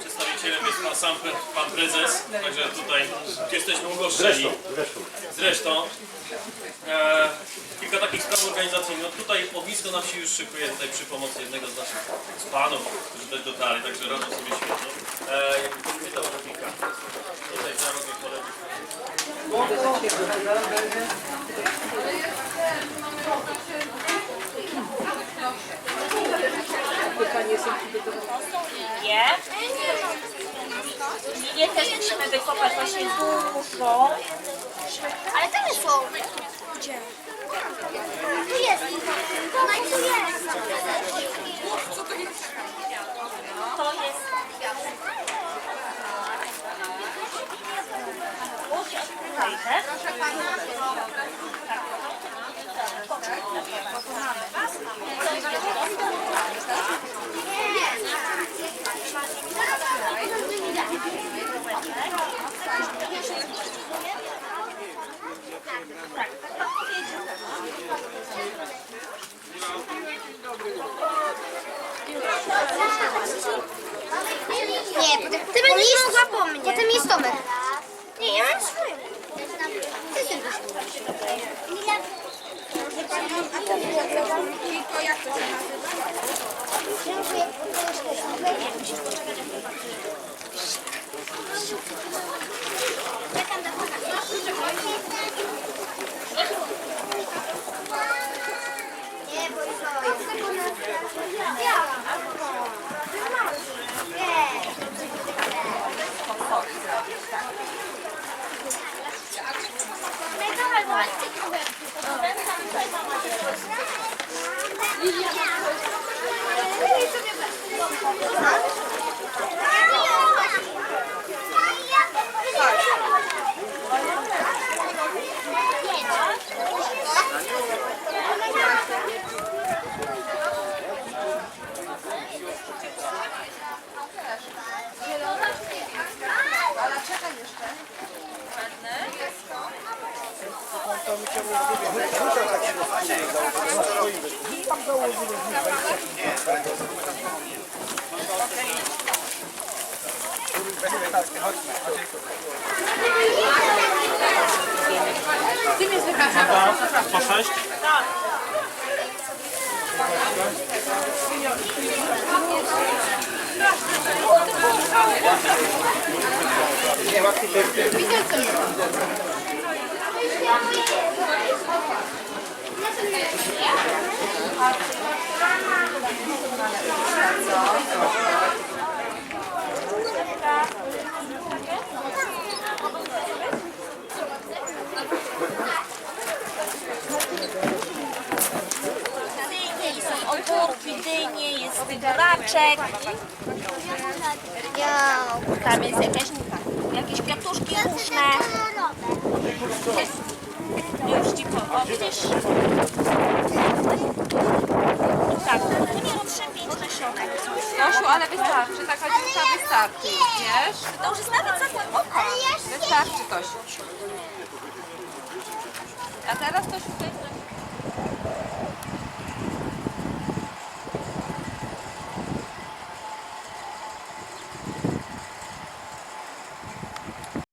Przedstawicielem jest pan sam, pan prezes, także tutaj jesteśmy ugoszczeni. Zresztą e, kilka takich spraw organizacyjnych. No tutaj ognisko nam się już szykuje tutaj przy pomocy jednego z naszych z panów, którzy też dotarli, także robią sobie świetnie. E, jak witam ochotnika. Tutaj za rogiem kolegi. Nie. Nie też musimy wykopać właśnie dużą. Ale tam jest są. Gdzie? Tu jest. No i tu jest. To jest. Proszę pana. Nie, potem, ty będziesz mogła po mnie. Potem jest Tomek. Nie, ja mam swoją. Ty sobie Tylko jak to się nazywa? Nie, bo co? Ja. Nie. Ale czekaj jeszcze. Ty mnie zwykasz. Po sześć? Dynie, są ogórki, dynie, jest buraczek. Ja. Tam jest jakieś, jakieś kwiatuszki różne. Widzisz? Tak, nie szybciej na środek. Gosiu, ale wystarczy, taka dziurka wystarczy, wiesz? To już jest nawet za głęboko. Wystarczy, Tosiu. A teraz Tosiu, tutaj